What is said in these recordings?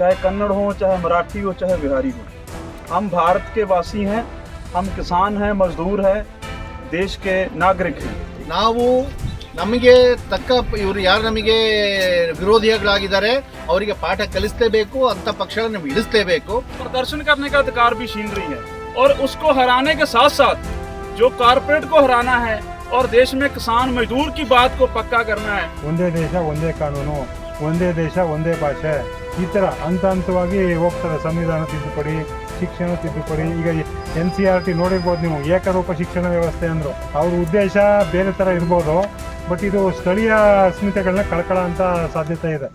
चाहे कन्नड़ हो चाहे मराठी हो चाहे बिहारी हो हम भारत के वासी हैं हम किसान हैं मजदूर हैं देश के नागरिक हैं ನಾವು ನಮಗೆ ತಕ್ಕ ಇವರು ಯಾರು ನಮಗೆ ವಿರೋಧಿಗಳಾಗಿದ್ದಾರೆ ಅವರಿಗೆ ಪಾಠ ಕಲಿಸಲೇಬೇಕು ಅಂತ ಪಕ್ಷಗಳನ್ನು ನಾವು ಇಳಿಸಲೇಬೇಕು प्रदर्शन करने का अधिकार भी छीन रही है और उसको हराने के साथ साथ जो कारपोरेट को हराना है और देश में किसान मजदूर की बात को पक्का करना है ಒಂದೇ ದೇಶ ಒಂದೇ ಕಾನೂನು ಒಂದೇ ದೇಶ, ಒಂದೇ ಭಾಷೆ. ಈ ಥರ ಹಂತ ಹಂತವಾಗಿ ಹೋಗ್ತಾರೆ, ಸಂವಿಧಾನ ತಿದ್ದುಪಡಿ, ಶಿಕ್ಷಣ ತಿದ್ದುಪಡಿ. ಈಗ ಎನ್ ಸಿ ಆರ್ ಟಿ ನೋಡಿರ್ಬೋದು ನೀವು, ಏಕರೂಪ ಶಿಕ್ಷಣ ವ್ಯವಸ್ಥೆ ಅಂದರು. ಅವ್ರ ಉದ್ದೇಶ ಬೇರೆ ಥರ ಇರ್ಬೋದು, ಬಟ್ ಇದು ಸ್ಥಳೀಯ ಅಸ್ಮಿತೆಗಳನ್ನ ಕಳ್ಕೊಳ್ಳೋ ಅಂತ ಸಾಧ್ಯತೆ ಇದೆ.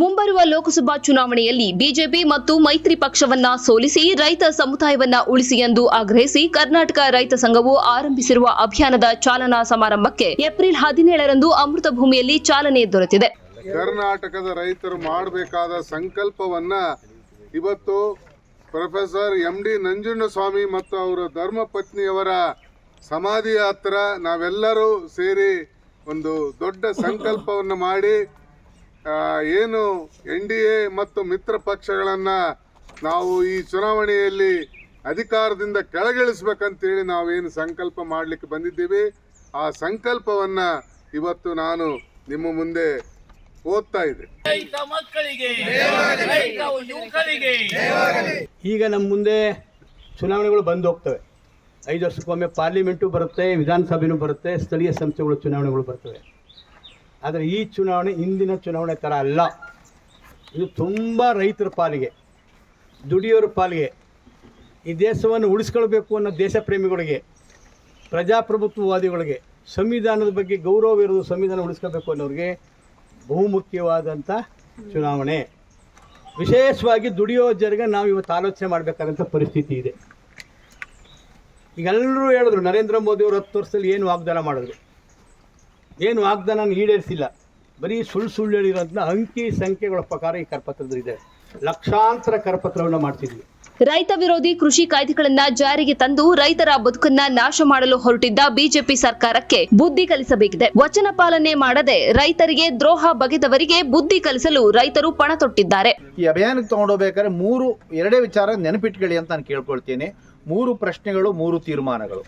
ಮುಂಬರುವ ಲೋಕಸಭಾ ಚುನಾವಣೆಯಲ್ಲಿ ಬಿಜೆಪಿ ಮತ್ತು ಮೈತ್ರಿ ಪಕ್ಷವನ್ನ ಸೋಲಿಸಿ ರೈತ ಸಮುದಾಯವನ್ನ ಉಳಿಸಿ ಎಂದು ಆಗ್ರಹಿಸಿ ಕರ್ನಾಟಕ ರೈತ ಸಂಘವು ಆರಂಭಿಸಿರುವ ಅಭಿಯಾನದ ಚಾಲನಾ ಸಮಾರಂಭಕ್ಕೆ ಏಪ್ರಿಲ್ ಹದಿನೇಳರಂದು ಅಮೃತ ಭೂಮಿಯಲ್ಲಿ ಚಾಲನೆ ದೊರೆತಿದೆ. ಕರ್ನಾಟಕದ ರೈತರು ಮಾಡಬೇಕಾದ ಸಂಕಲ್ಪವನ್ನ ಇವತ್ತು ಪ್ರೊಫೆಸರ್ ಎಂ ಡಿ ನಂಜುಂಡಸ್ವಾಮಿ ಮತ್ತು ಅವರ ಧರ್ಮಪತ್ನಿಯವರ ಸಮಾಧಿಯ ಹತ್ರ ನಾವೆಲ್ಲರೂ ಸೇರಿ ಒಂದು ದೊಡ್ಡ ಸಂಕಲ್ಪವನ್ನು ಮಾಡಿ ಏನು ಎನ್ ಡಿ ಎ ಮತ್ತು ಮಿತ್ರ ಪಕ್ಷಗಳನ್ನು ನಾವು ಈ ಚುನಾವಣೆಯಲ್ಲಿ ಅಧಿಕಾರದಿಂದ ಕೆಳಗಿಳಿಸ್ಬೇಕಂತೇಳಿ ನಾವೇನು ಸಂಕಲ್ಪ ಮಾಡಲಿಕ್ಕೆ ಬಂದಿದ್ದೀವಿ. ಆ ಸಂಕಲ್ಪವನ್ನು ಇವತ್ತು ನಾನು ನಿಮ್ಮ ಮುಂದೆ ಓದ್ತಾ ಇದೆ ಈಗ ನಮ್ಮ ಮುಂದೆ ಚುನಾವಣೆಗಳು ಬಂದು ಹೋಗ್ತವೆ. ಐದು ವರ್ಷಕ್ಕೊಮ್ಮೆ ಪಾರ್ಲಿಮೆಂಟು ಬರುತ್ತೆ ವಿಧಾನಸಭೆನೂ ಬರುತ್ತೆ ಸ್ಥಳೀಯ ಸಂಸ್ಥೆಗಳು ಚುನಾವಣೆಗಳು ಬರ್ತವೆ. ಆದರೆ ಈ ಚುನಾವಣೆ ಇಂದಿನ ಚುನಾವಣೆ ಥರ ಅಲ್ಲ. ಇದು ತುಂಬ ರೈತರ ಪಾಲಿಗೆ ದುಡಿಯೋರ ಪಾಲಿಗೆ. ಈ ದೇಶವನ್ನು ಉಳಿಸ್ಕೊಳ್ಬೇಕು ಅನ್ನೋ ದೇಶ ಪ್ರೇಮಿಗಳಿಗೆ ಪ್ರಜಾಪ್ರಭುತ್ವವಾದಿಗಳಿಗೆ ಸಂವಿಧಾನದ ಬಗ್ಗೆ ಗೌರವ ಇರೋದು ಸಂವಿಧಾನ ಉಳಿಸ್ಕೊಳ್ಬೇಕು ಅನ್ನೋರಿಗೆ ಬಹುಮುಖ್ಯವಾದಂಥ ಚುನಾವಣೆ. ವಿಶೇಷವಾಗಿ ದುಡಿಯೋ ಜನರಿಗೆ ನಾವು ಇವತ್ತು ಆಲೋಚನೆ ಮಾಡಬೇಕಾದಂಥ ಪರಿಸ್ಥಿತಿ ಇದೆ. ಈಗ ಎಲ್ಲರೂ ಹೇಳಿದ್ರು, ನರೇಂದ್ರ ಮೋದಿ ಅವರು ಹತ್ತು ವರ್ಷದಲ್ಲಿ ಏನು ವಾಗ್ದಾನ ಮಾಡಿದ್ರು? ಏನು ವಾಗ್ದಾನ ಈಡೇರಿಸಿಲ್ಲ. ಬರೀ ಸುಳ್ಳು ಸುಳ್ಳು ಹೇಳಿರೋಂಥ ಅಂಕಿ ಸಂಖ್ಯೆಗಳ ಪ್ರಕಾರ ಈ ಕರಪತ್ರದಲ್ಲಿದೆ. ಲಕ್ಷಾಂತರ ಕರಪತ್ರವನ್ನು ಮಾಡ್ತಿದ್ವಿ. ರೈತ ವಿರೋಧಿ ಕೃಷಿ ಕಾಯ್ದೆಗಳನ್ನ ಜಾರಿಗೆ ತಂದು ರೈತರ ಬದುಕನ್ನ ನಾಶ ಮಾಡಲು ಹೊರಟಿದ್ದ ಬಿಜೆಪಿ ಸರ್ಕಾರಕ್ಕೆ ಬುದ್ಧಿ ಕಲಿಸಬೇಕಿದೆ. ವಚನ ಪಾಲನೆ ಮಾಡದೆ ರೈತರಿಗೆ ದ್ರೋಹ ಬಗೆದವರಿಗೆ ಬುದ್ಧಿ ಕಲಿಸಲು ರೈತರು ಪಣ ತೊಟ್ಟಿದ್ದಾರೆ. ಈ ಅಭಿಯಾನಕ್ಕೆ ತಗೊಂಡೋಗ್ಬೇಕಾದ್ರೆ ಮೂರು, ಎರಡೇ ವಿಚಾರ ನೆನಪಿಟ್ಕೊಳ್ಳಿ ಅಂತ ನಾನು ಕೇಳ್ಕೊಳ್ತೀನಿ. ಮೂರು ಪ್ರಶ್ನೆಗಳು, ಮೂರು ತೀರ್ಮಾನಗಳು.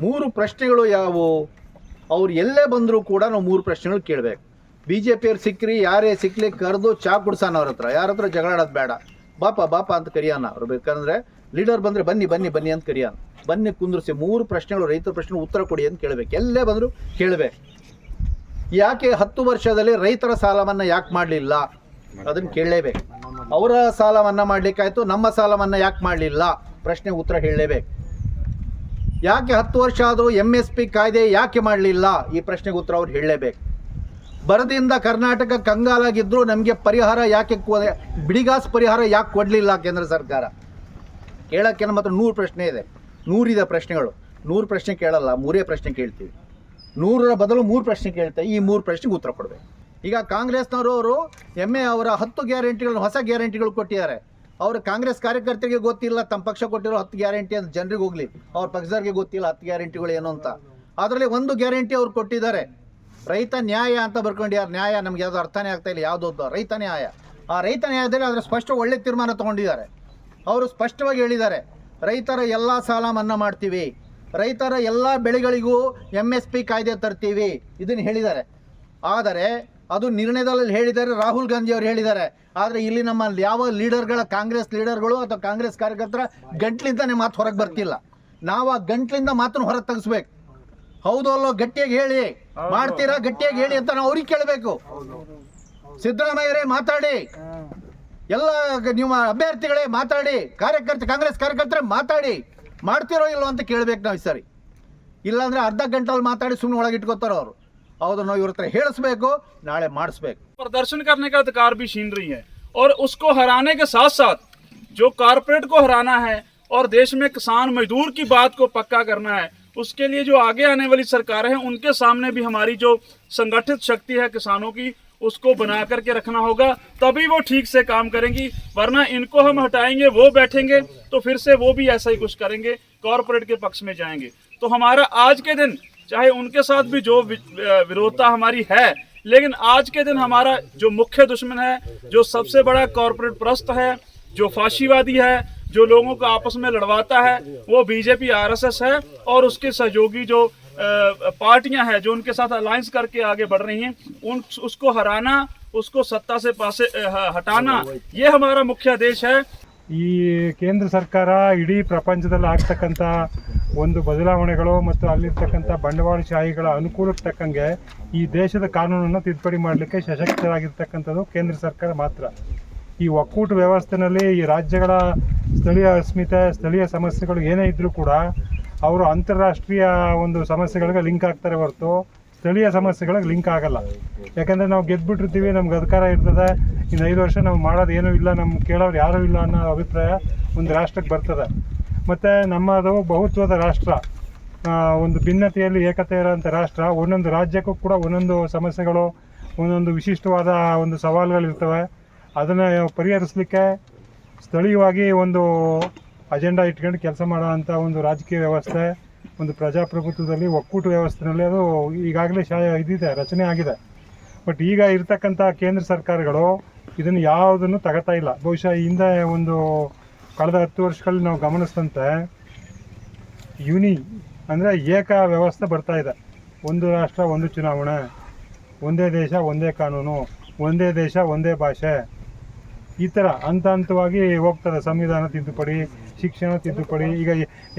ಮೂರು ಪ್ರಶ್ನೆಗಳು ಯಾವುವು? ಅವ್ರು ಎಲ್ಲೇ ಬಂದರೂ ಕೂಡ ನಾವು ಮೂರು ಪ್ರಶ್ನೆಗಳು ಕೇಳಬೇಕು. ಬಿ ಜೆ ಪಿಯವ್ರು ಸಿಕ್ಕ್ರಿ, ಯಾರೇ ಸಿಕ್ಕಲಿ ಕರೆದು ಚಾ ಕುಡ್ಸಾನ ಅವ್ರ ಹತ್ರ. ಯಾರ ಹತ್ರ ಜಗಳಾಡೋದು ಬೇಡ. ಬಾಪ ಬಾಪ ಅಂತ ಕರಿಯಾನ ಅವ್ರು ಬೇಕಂದ್ರೆ ಲೀಡರ್ ಬಂದರೆ ಬನ್ನಿ ಬನ್ನಿ ಬನ್ನಿ ಅಂತ ಕರಿಯಾನ ಬನ್ನಿ ಕುಂದ್ರಿಸಿ ಮೂರು ಪ್ರಶ್ನೆಗಳು, ರೈತರ ಪ್ರಶ್ನೆ ಉತ್ತರ ಕೊಡಿ ಅಂತ ಕೇಳಬೇಕು. ಎಲ್ಲೇ ಬಂದರೂ ಕೇಳಬೇಕು. ಯಾಕೆ ಹತ್ತು ವರ್ಷದಲ್ಲಿ ರೈತರ ಸಾಲವನ್ನ ಯಾಕೆ ಮಾಡಲಿಲ್ಲ? ಅದನ್ನು ಕೇಳಲೇಬೇಕು. ಅವರ ಸಾಲ ಮನ್ನಾ ಮಾಡ್ಲಿಕ್ಕಾಯ್ತು ನಮ್ಮ ಸಾಲವನ್ನ ಯಾಕೆ ಮಾಡಲಿಲ್ಲ? ಪ್ರಶ್ನೆ ಉತ್ತರ ಹೇಳಲೇಬೇಕು. ಯಾಕೆ ಹತ್ತು ವರ್ಷ ಆದರೂ ಎಂ ಎಸ್ ಪಿ ಕಾಯ್ದೆ ಯಾಕೆ ಮಾಡಲಿಲ್ಲ? ಈ ಪ್ರಶ್ನೆಗೆ ಉತ್ತರ ಅವ್ರು ಹೇಳಲೇಬೇಕು. ಬರದಿಂದ ಕರ್ನಾಟಕ ಕಂಗಾಲಾಗಿದ್ದರೂ ನಮಗೆ ಪರಿಹಾರ ಯಾಕೆ ಬಿಡಿಗಾಸ್ ಪರಿಹಾರ ಯಾಕೆ ಕೊಡಲಿಲ್ಲ ಕೇಂದ್ರ ಸರ್ಕಾರ? ಕೇಳೋಕ್ಕೆ ನಮ್ಮ ಹತ್ರ ನೂರು ಪ್ರಶ್ನೆ ಇದೆ. ನೂರಿದೆ ಪ್ರಶ್ನೆಗಳು. ನೂರು ಪ್ರಶ್ನೆ ಕೇಳಲ್ಲ, ಮೂರೇ ಪ್ರಶ್ನೆ ಕೇಳ್ತೀವಿ. ನೂರರ ಬದಲು ಮೂರು ಪ್ರಶ್ನೆ ಕೇಳ್ತೇವೆ ಈ ಮೂರು ಪ್ರಶ್ನೆಗೆ ಉತ್ತರ ಕೊಡಬೇಕು. ಈಗ ಕಾಂಗ್ರೆಸ್ನವರು ಅವರು ಎಂ ಎ ಅವರ ಹತ್ತು ಗ್ಯಾರಂಟಿಗಳನ್ನು, ಹೊಸ ಗ್ಯಾರಂಟಿಗಳು ಕೊಟ್ಟಿದ್ದಾರೆ. ಅವರು ಕಾಂಗ್ರೆಸ್ ಕಾರ್ಯಕರ್ತರಿಗೆ ಗೊತ್ತಿಲ್ಲ, ತಮ್ಮ ಪಕ್ಷ ಕೊಟ್ಟಿರೋ ಹತ್ತು ಗ್ಯಾರಂಟಿ ಅಂತ ಜನರಿಗೆ ಹೋಗಲಿ. ಅವ್ರ ಪಕ್ಷದವ್ರಿಗೆ ಗೊತ್ತಿಲ್ಲ ಹತ್ತು ಗ್ಯಾರಂಟಿಗಳು ಏನು ಅಂತ. ಅದರಲ್ಲಿ ಒಂದು ಗ್ಯಾರಂಟಿ ಅವ್ರು ಕೊಟ್ಟಿದ್ದಾರೆ. ರೈತ ನ್ಯಾಯ ಅಂತ ಬರ್ಕೊಂಡಿದ್ದಾರೆ ನ್ಯಾಯ? ನಮ್ಗೆ ಯಾವುದು ಅರ್ಥನೇ ಆಗ್ತಾ ಇಲ್ಲ. ಯಾವುದೊಂದು ರೈತ ನ್ಯಾಯ? ಆ ರೈತ ನ್ಯಾಯದಲ್ಲಿ ಅದರ ಸ್ಪಷ್ಟ ಒಳ್ಳೆ ತೀರ್ಮಾನ ತಗೊಂಡಿದ್ದಾರೆ. ಅವರು ಸ್ಪಷ್ಟವಾಗಿ ಹೇಳಿದ್ದಾರೆ, ರೈತರ ಎಲ್ಲ ಸಾಲ ಮನ್ನಾ ಮಾಡ್ತೀವಿ. ರೈತರ ಎಲ್ಲ ಬೆಳೆಗಳಿಗೂ ಎಂ ಎಸ್ ಪಿ ಕಾಯ್ದೆ ತರ್ತೀವಿ. ಇದನ್ನು ಹೇಳಿದ್ದಾರೆ. ಆದರೆ ಅದು ನಿರ್ಣಯದಲ್ಲಿ ಹೇಳಿದ್ದಾರೆ. ರಾಹುಲ್ ಗಾಂಧಿ ಅವರು ಹೇಳಿದ್ದಾರೆ. ಆದರೆ ಇಲ್ಲಿ ನಮ್ಮ ಯಾವ ಲೀಡರ್ಗಳ, ಕಾಂಗ್ರೆಸ್ ಲೀಡರ್ಗಳು ಅಥವಾ ಕಾಂಗ್ರೆಸ್ ಕಾರ್ಯಕರ್ತರ ಗಂಟ್ಲಿಂದನೇ ಮಾತು ಹೊರಗೆ ಬರ್ತಿಲ್ಲ. ನಾವು ಆ ಗಂಟ್ಲಿಂದ ಮಾತನ್ನು ಹೊರಗೆ ತೆಗಿಸ್ಬೇಕು. ಹೌದು ಅಲ್ಲೋ ಗಟ್ಟಿಯಾಗಿ ಹೇಳಿ ಮಾಡ್ತೀರಾ ಗಟ್ಟಿಯಾಗಿ ಹೇಳಿ ಅಂತ ನಾವು ಅವ್ರಿಗೆ ಕೇಳಬೇಕು ಸಿದ್ದರಾಮಯ್ಯರೇ ಮಾತಾಡಿ ಎಲ್ಲ ಗ- ನೀವು ಅಭ್ಯರ್ಥಿಗಳೇ ಮಾತಾಡಿ ಕಾರ್ಯಕರ್ತ ಕಾಂಗ್ರೆಸ್ ಕಾರ್ಯಕರ್ತರೇ ಮಾತಾಡಿ ಮಾಡ್ತಿರೋ ಇಲ್ಲೋ ಅಂತ ಕೇಳಬೇಕು ನಾವು ಈ ಸರಿ ಇಲ್ಲಾಂದ್ರೆ ಅರ್ಧ ಗಂಟಲ್ಲಿ ಮಾತಾಡಿ ಸುಮ್ಮನೆ ಒಳಗೆ ಇಟ್ಕೋತಾರ ಅವರು ಹೌದು ನಾವು ಇವ್ರ ಹತ್ರ ಹೇಳಿಸ್ಬೇಕು ನಾಳೆ ಮಾಡಿಸ್ಬೇಕು प्रदर्शन करने का अधिकार भी छीन रही है और उसको हराने के साथ साथ जो कारपोरेट को हराना है और देश में किसान मजदूर की बात को पक्का करना है उसके लिए जो आगे आने वाली सरकार है, उनके सामने भी हमारी जो संगठित शक्ति है किसानों की, उसको बना करके रखना होगा। तभी वो ठीक से काम करेंगी, वरना इनको हम हटाएँगे, वो बैठेंगे तो फिर से वो भी ऐसा ही कुछ करेंगे, कॉरपोरेट के पक्ष में जाएँगे। तो हमारा आज के दिन, चाहे उनके साथ भी जो विरोधता हमारी है, लेकिन आज के दिन हमारा जो मुख्य दुश्मन है, जो सबसे बड़ा कॉरपोरेट प्रस्त है, जो फाशीवादी है जो लोगों को आपस में लड़वाता है वो बीजेपी आरएसएस है और उसके सहयोगी जो अ, पार्टियां हैं जो उनके साथ अलायंस करके आगे बढ़ रही हैं उन उसको हराना उसको सत्ता से पासे अ, हटाना ये हमारा मुख्य आदेश है ಈ ಕೇಂದ್ರ ಸರ್ಕಾರ ಇಡೀ ಪ್ರಪಂಚದಲ್ಲಿ ಆಗ್ತಕ್ಕಂಥ ಒಂದು ಬದಲಾವಣೆಗಳು ಮತ್ತು ಅಲ್ಲಿರ್ತಕ್ಕಂಥ ಬಂಡವಾಳಶಾಹಿಗಳ ಅನುಕೂಲಕ್ಕೆ ತಕ್ಕಂಗೆ ಈ ದೇಶದ ಕಾನೂನನ್ನು ತಿದ್ದುಪಡಿ ಮಾಡಲಿಕ್ಕೆ ಸಶಕ್ತರಾಗಿರ್ತಕ್ಕಂಥದ್ದು ಕೇಂದ್ರ ಸರ್ಕಾರ ಮಾತ್ರ ಈ ಒಕ್ಕೂಟ ವ್ಯವಸ್ಥೆನಲ್ಲಿ ಈ ರಾಜ್ಯಗಳ ಸ್ಥಳೀಯ ಅಸ್ಮಿತೆ, ಸ್ಥಳೀಯ ಸಮಸ್ಯೆಗಳು ಏನೇ ಇದ್ದರೂ ಕೂಡ ಅವರು ಅಂತಾರಾಷ್ಟ್ರೀಯ ಒಂದು ಸಮಸ್ಯೆಗಳಿಗೆ ಲಿಂಕ್ ಆಗ್ತಾರೆ ಹೊರತು ಸ್ಥಳೀಯ ಸಮಸ್ಯೆಗಳಿಗೆ ಲಿಂಕ್ ಆಗಲ್ಲ. ಯಾಕಂದರೆ ನಾವು ಗೆದ್ದುಬಿಟ್ಟಿರ್ತೀವಿ ನಮ್ಗೆ ಅಧಿಕಾರ ಇರ್ತದೆ. ಇನ್ನು ಐದು ವರ್ಷ ನಾವು ಮಾಡೋದು ಏನೂ ಇಲ್ಲ ನಮ್ಮ ಕೇಳೋರು ಯಾರೂ ಇಲ್ಲ ಅನ್ನೋ ಅಭಿಪ್ರಾಯ ಒಂದು ರಾಷ್ಟ್ರಕ್ಕೆ ಬರ್ತದೆ. ಮತ್ತು ನಮ್ಮದು ಬಹುತ್ವದ ರಾಷ್ಟ್ರ ಒಂದು ಭಿನ್ನತೆಯಲ್ಲಿ ಏಕತೆ ಇರೋಂಥ ರಾಷ್ಟ್ರ, ಒಂದೊಂದು ರಾಜ್ಯಕ್ಕೂ ಕೂಡ ಒಂದೊಂದು ಸಮಸ್ಯೆಗಳು, ಒಂದೊಂದು ವಿಶಿಷ್ಟವಾದ ಒಂದು ಸವಾಲುಗಳಿರ್ತವೆ. ಅದನ್ನು ಪರಿಹರಿಸಲಿಕ್ಕೆ ಸ್ಥಳೀಯವಾಗಿ ಒಂದು ಅಜೆಂಡಾ ಇಟ್ಕೊಂಡು ಕೆಲಸ ಮಾಡೋ ಒಂದು ರಾಜಕೀಯ ವ್ಯವಸ್ಥೆ, ಒಂದು ಪ್ರಜಾಪ್ರಭುತ್ವದಲ್ಲಿ ಒಕ್ಕೂಟ ವ್ಯವಸ್ಥೆಯಲ್ಲಿ ಅದು ಈಗಾಗಲೇ ಶಾ, ಇದಿದೆ, ರಚನೆ ಆಗಿದೆ. ಬಟ್ ಈಗ ಇರತಕ್ಕಂಥ ಕೇಂದ್ರ ಸರ್ಕಾರಗಳು ಇದನ್ನು ಯಾವುದನ್ನು ತಗೋತಾ ಇಲ್ಲ. ಬಹುಶಃ ಹಿಂದೆ ಒಂದು ಕಳೆದ ಹತ್ತು ವರ್ಷಗಳಲ್ಲಿ ನಾವು ಗಮನಿಸಿದಂತೆ ಯುನಿ ಅಂದರೆ ಏಕ ವ್ಯವಸ್ಥೆ ಬರ್ತಾ ಇದೆ. ಒಂದು ರಾಷ್ಟ್ರ, ಒಂದು ಚುನಾವಣೆ, ಒಂದೇ ದೇಶ, ಒಂದೇ ಕಾನೂನು, ಒಂದೇ ದೇಶ, ಒಂದೇ ಭಾಷೆ. ಈ ಥರ ಹಂತ ಹಂತವಾಗಿ ಹೋಗ್ತದೆ ಸಂವಿಧಾನ ತಿದ್ದುಪಡಿ, ಶಿಕ್ಷಣ ತಿದ್ದುಪಡಿ. ಈಗ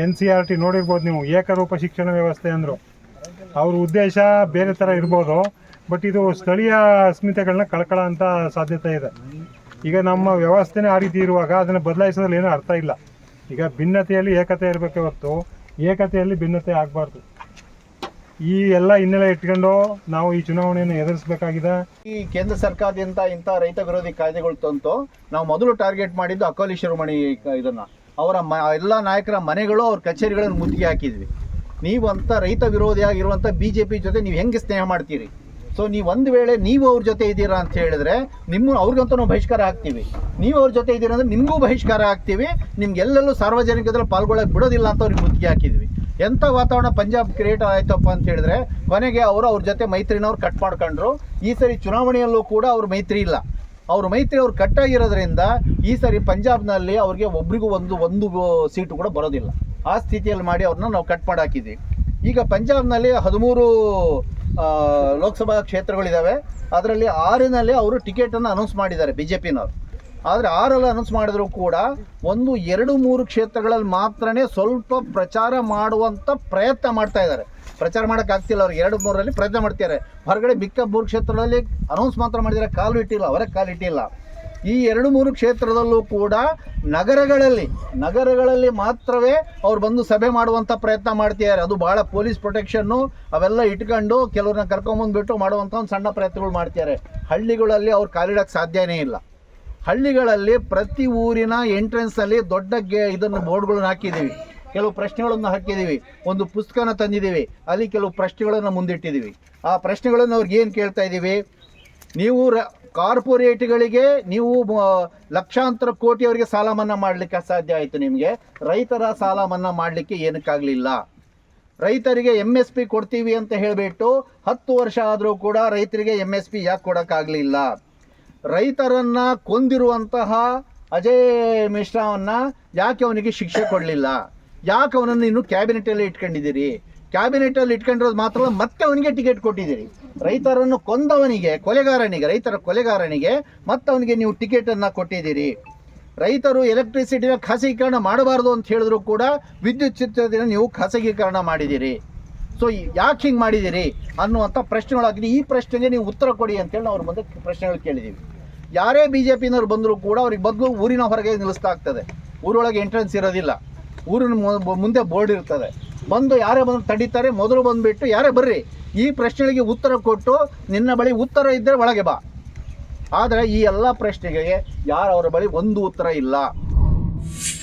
ಎನ್ ಸಿ ಆರ್ ಟಿ ನೋಡಿರ್ಬೋದು ನೀವು, ಏಕರೂಪ ಶಿಕ್ಷಣ ವ್ಯವಸ್ಥೆ ಅಂದರು. ಅವ್ರ ಉದ್ದೇಶ ಬೇರೆ ಥರ ಇರ್ಬೋದು, ಬಟ್ ಇದು ಸ್ಥಳೀಯ ಅಸ್ಮಿತೆಗಳನ್ನ ಕಳ್ಕೊಳ್ಳೋ ಅಂತ ಸಾಧ್ಯತೆ ಇದೆ. ಈಗ ನಮ್ಮ ವ್ಯವಸ್ಥೆನೇ ಆ ರೀತಿ ಇರುವಾಗ ಅದನ್ನು ಬದಲಾಯಿಸೋದ್ರಲ್ಲಿ ಏನೂ ಅರ್ಥ ಇಲ್ಲ. ಈಗ ಭಿನ್ನತೆಯಲ್ಲಿ ಏಕತೆ ಇರಬೇಕೆ ಹೊತ್ತು, ಏಕತೆಯಲ್ಲಿ ಭಿನ್ನತೆ ಆಗಬಾರ್ದು. ಈ ಎಲ್ಲ ಹಿನ್ನೆಲೆ ಇಟ್ಕೊಂಡು ನಾವು ಈ ಚುನಾವಣೆಯನ್ನು ಎದುರಿಸಬೇಕಾಗಿದೆ. ಈ ಕೇಂದ್ರ ಸರ್ಕಾರದಿಂದ ಇಂಥ ರೈತ ವಿರೋಧಿ ಕಾಯ್ದೆಗಳು ತಂತು, ನಾವು ಮೊದಲು ಟಾರ್ಗೆಟ್ ಮಾಡಿದ್ದು ಅಕೋಲಿ ಶಿರೋಮಣಿ ಇದನ್ನ. ಅವರ ಮ ಎಲ್ಲ ನಾಯಕರ ಮನೆಗಳು ಅವ್ರ ಕಚೇರಿಗಳನ್ನು ಮುತ್ತಿಗೆ ಹಾಕಿದ್ವಿ. ನೀವಂತ ರೈತ ವಿರೋಧಿಯಾಗಿರುವಂಥ ಬಿ ಜೆ ಪಿ ಜೊತೆ ನೀವು ಹೆಂಗೆ ಸ್ನೇಹ ಮಾಡ್ತೀರಿ? ಸೊ ನೀವು ಒಂದು ವೇಳೆ ನೀವು ಅವ್ರ ಜೊತೆ ಇದ್ದೀರಾ ಅಂತ ಹೇಳಿದ್ರೆ ನಿಮ್ಮ ಅವ್ರಿಗಂತೂ ನಾವು ಬಹಿಷ್ಕಾರ ಹಾಕ್ತೀವಿ. ನೀವು ಅವ್ರ ಜೊತೆ ಇದ್ದೀರಾ ಅಂದ್ರೆ ನಿಮಗೂ ಬಹಿಷ್ಕಾರ ಹಾಕ್ತೀವಿ. ನಿಮ್ಗೆ ಎಲ್ಲೆಲ್ಲೂ ಸಾರ್ವಜನಿಕದಲ್ಲಿ ಪಾಲ್ಗೊಳ್ಳಕ್ಕೆ ಬಿಡೋದಿಲ್ಲ ಅಂತ ಅವ್ರಿಗೆ ಮುತ್ತಿಗೆ ಹಾಕಿದ್ವಿ. ಎಂಥ ವಾತಾವರಣ ಪಂಜಾಬ್ ಕ್ರಿಯೇಟ್ ಆಯ್ತಪ್ಪ ಅಂತ ಹೇಳಿದ್ರೆ, ಕೊನೆಗೆ ಅವರು ಅವ್ರ ಜೊತೆ ಮೈತ್ರಿನವ್ರು ಕಟ್ ಮಾಡ್ಕೊಂಡ್ರು. ಈ ಸರಿ ಚುನಾವಣೆಯಲ್ಲೂ ಕೂಡ ಅವ್ರ ಮೈತ್ರಿ ಇಲ್ಲ. ಅವ್ರ ಮೈತ್ರಿ ಅವ್ರು ಕಟ್ಟಾಗಿರೋದ್ರಿಂದ ಈ ಸರಿ ಪಂಜಾಬ್ನಲ್ಲಿ ಅವ್ರಿಗೆ ಒಬ್ರಿಗೂ ಒಂದು ಒಂದು ಸೀಟು ಕೂಡ ಬರೋದಿಲ್ಲ. ಆ ಸ್ಥಿತಿಯಲ್ಲಿ ಮಾಡಿ ಅವ್ರನ್ನ ನಾವು ಕಟ್ ಮಾಡಿ ಹಾಕಿದ್ವಿ ಈಗ ಪಂಜಾಬ್ನಲ್ಲಿ ಹದಿಮೂರು ಲೋಕಸಭಾ ಕ್ಷೇತ್ರಗಳಿದ್ದಾವೆ ಅದರಲ್ಲಿ ಆರಿನಲ್ಲಿ ಅವರು ಟಿಕೆಟನ್ನು ಅನೌನ್ಸ್ ಮಾಡಿದ್ದಾರೆ ಬಿ ಜೆ ಪಿನವರು ಆದರೆ ಆರಲ್ಲಿ ಅನೌನ್ಸ್ ಮಾಡಿದ್ರು ಕೂಡ ಒಂದು ಎರಡು ಮೂರು ಕ್ಷೇತ್ರಗಳಲ್ಲಿ ಮಾತ್ರನೇ ಸ್ವಲ್ಪ ಪ್ರಚಾರ ಮಾಡುವಂಥ ಪ್ರಯತ್ನ ಮಾಡ್ತಾ ಇದ್ದಾರೆ. ಪ್ರಚಾರ ಮಾಡೋಕ್ಕಾಗ್ತಿಲ್ಲ ಅವ್ರಿಗೆ ಎರಡು ಮೂರರಲ್ಲಿ ಪ್ರಯತ್ನ ಮಾಡ್ತಿದ್ದಾರೆ. ಹೊರಗಡೆ ಬಿಕ್ಕ ಮೂರು ಕ್ಷೇತ್ರದಲ್ಲಿ ಅನೌನ್ಸ್ ಮಾತ್ರ ಮಾಡಿದರೆ ಕಾಲು ಇಟ್ಟಿಲ್ಲ ಅವರೇ ಕಾಲು ಇಟ್ಟಿಲ್ಲ ಈ ಎರಡು ಮೂರು ಕ್ಷೇತ್ರದಲ್ಲೂ ಕೂಡ ನಗರಗಳಲ್ಲಿ ನಗರಗಳಲ್ಲಿ ಮಾತ್ರವೇ ಅವ್ರು ಬಂದು ಸಭೆ ಮಾಡುವಂಥ ಪ್ರಯತ್ನ ಮಾಡ್ತಿದ್ದಾರೆ. ಅದು ಭಾಳ ಪೊಲೀಸ್ ಪ್ರೊಟೆಕ್ಷನ್ನು ಅವೆಲ್ಲ ಇಟ್ಕೊಂಡು ಕೆಲವ್ರನ್ನ ಕರ್ಕೊಂಬಂದುಬಿಟ್ಟು ಮಾಡುವಂಥ ಒಂದು ಸಣ್ಣ ಪ್ರಯತ್ನಗಳು ಮಾಡ್ತಿದ್ದಾರೆ. ಹಳ್ಳಿಗಳಲ್ಲಿ ಅವ್ರು ಕಾಲಿಡೋಕ್ಕೆ ಸಾಧ್ಯನೇ ಇಲ್ಲ. ಹಳ್ಳಿಗಳಲ್ಲಿ ಪ್ರತಿ ಊರಿನ ಎಂಟ್ರೆನ್ಸಲ್ಲಿ ದೊಡ್ಡ ಗೆ ಇದನ್ನು ಬೋರ್ಡ್ಗಳನ್ನ ಹಾಕಿದ್ದೀವಿ. ಕೆಲವು ಪ್ರಶ್ನೆಗಳನ್ನು ಹಾಕಿದ್ದೀವಿ. ಒಂದು ಪುಸ್ತಕನ ತಂದಿದ್ದೀವಿ. ಅಲ್ಲಿ ಕೆಲವು ಪ್ರಶ್ನೆಗಳನ್ನು ಮುಂದಿಟ್ಟಿದ್ದೀವಿ. ಆ ಪ್ರಶ್ನೆಗಳನ್ನು ಅವ್ರಿಗೆ ಏನು ಕೇಳ್ತಾ ಇದ್ದೀವಿ? ನೀವು ರ, ಕಾರ್ಪೊರೇಟ್ಗಳಿಗೆ ನೀವು ಲಕ್ಷಾಂತರ ಕೋಟಿಯವರಿಗೆ ಸಾಲ ಮನ್ನಾ ಮಾಡಲಿಕ್ಕೆ ಸಾಧ್ಯ ಆಯಿತು ನಿಮಗೆ. ರೈತರ ಸಾಲ ಮನ್ನಾ ಮಾಡಲಿಕ್ಕೆ ಏನಕ್ಕಾಗಲಿಲ್ಲ. ರೈತರಿಗೆ ಎಂ ಎಸ್ ಪಿ ಕೊಡ್ತೀವಿ ಅಂತ ಹೇಳಿಬಿಟ್ಟು ಹತ್ತು ವರ್ಷ ಆದರೂ ಕೂಡ ರೈತರಿಗೆ ಎಂ ಎಸ್ ಪಿ ಯಾಕೆ ಕೊಡೋಕ್ಕಾಗಲಿಲ್ಲ? ರೈತರನ್ನ ಕೊಂದಿರುವಂತಹ ಅಜಯ್ ಮಿಶ್ರಾವನ್ನ ಯಾಕೆ ಅವನಿಗೆ ಶಿಕ್ಷೆ ಕೊಡಲಿಲ್ಲ? ಯಾಕೆ ಅವನನ್ನು ಇನ್ನು ಕ್ಯಾಬಿನೆಟಲ್ಲಿ ಇಟ್ಕೊಂಡಿದ್ದೀರಿ? ಕ್ಯಾಬಿನೆಟಲ್ಲಿ ಇಟ್ಕೊಂಡಿರೋದು ಮಾತ್ರ ಮತ್ತೆ ಅವನಿಗೆ ಟಿಕೆಟ್ ಕೊಟ್ಟಿದ್ದೀರಿ. ರೈತರನ್ನು ಕೊಂದವನಿಗೆ, ಕೊಲೆಗಾರನಿಗೆ, ರೈತರ ಕೊಲೆಗಾರನಿಗೆ ಮತ್ತೆ ಅವನಿಗೆ ನೀವು ಟಿಕೆಟನ್ನು ಕೊಟ್ಟಿದ್ದೀರಿ. ರೈತರು ಎಲೆಕ್ಟ್ರಿಸಿಟಿನ ಖಾಸಗೀಕರಣ ಮಾಡಬಾರ್ದು ಅಂತ ಹೇಳಿದ್ರು ಕೂಡ ವಿದ್ಯುತ್ ಚಿತ್ರದಿಂದ ನೀವು ಖಾಸಗೀಕರಣ ಮಾಡಿದ್ದೀರಿ. ಸೊ ಯಾಕೆ ಹಿಂಗೆ ಮಾಡಿದ್ದೀರಿ ಅನ್ನುವಂಥ ಪ್ರಶ್ನೆಗಳಾಗಿದೆ ಈ ಪ್ರಶ್ನೆಗೆ ನೀವು ಉತ್ತರ ಕೊಡಿ ಅಂತೇಳಿ ನಾವು ಅವ್ರ ಮುಂದೆ ಪ್ರಶ್ನೆಗಳು ಕೇಳಿದ್ದೀವಿ ಯಾರೇ ಬಿ ಜೆ ಪಿನವ್ರು ಬಂದರೂ ಕೂಡ ಅವ್ರಿಗೆ ಬದಲು ಊರಿನ ಹೊರಗೆ ನಿಲ್ಲಿಸ್ತಾ ಆಗ್ತದೆ. ಊರೊಳಗೆ ಎಂಟ್ರೆನ್ಸ್ ಇರೋದಿಲ್ಲ. ಊರಿನ ಮುಂದೆ ಬೋರ್ಡ್ ಇರ್ತದೆ. ಬಂದು ಯಾರೇ ಬಂದು ತಡೀತಾರೆ, ಮೊದಲು ಬಂದುಬಿಟ್ಟು ಯಾರೇ ಬರ್ರಿ, ಈ ಪ್ರಶ್ನೆಗಳಿಗೆ ಉತ್ತರ ಕೊಟ್ಟು ನಿನ್ನ ಬಳಿ ಉತ್ತರ ಇದ್ದರೆ ಒಳಗೆ ಬಾ. ಆದರೆ ಈ ಎಲ್ಲ ಪ್ರಶ್ನೆಗಳಿಗೆ ಯಾರು ಅವರ ಬಳಿ ಒಂದು ಉತ್ತರ ಇಲ್ಲ.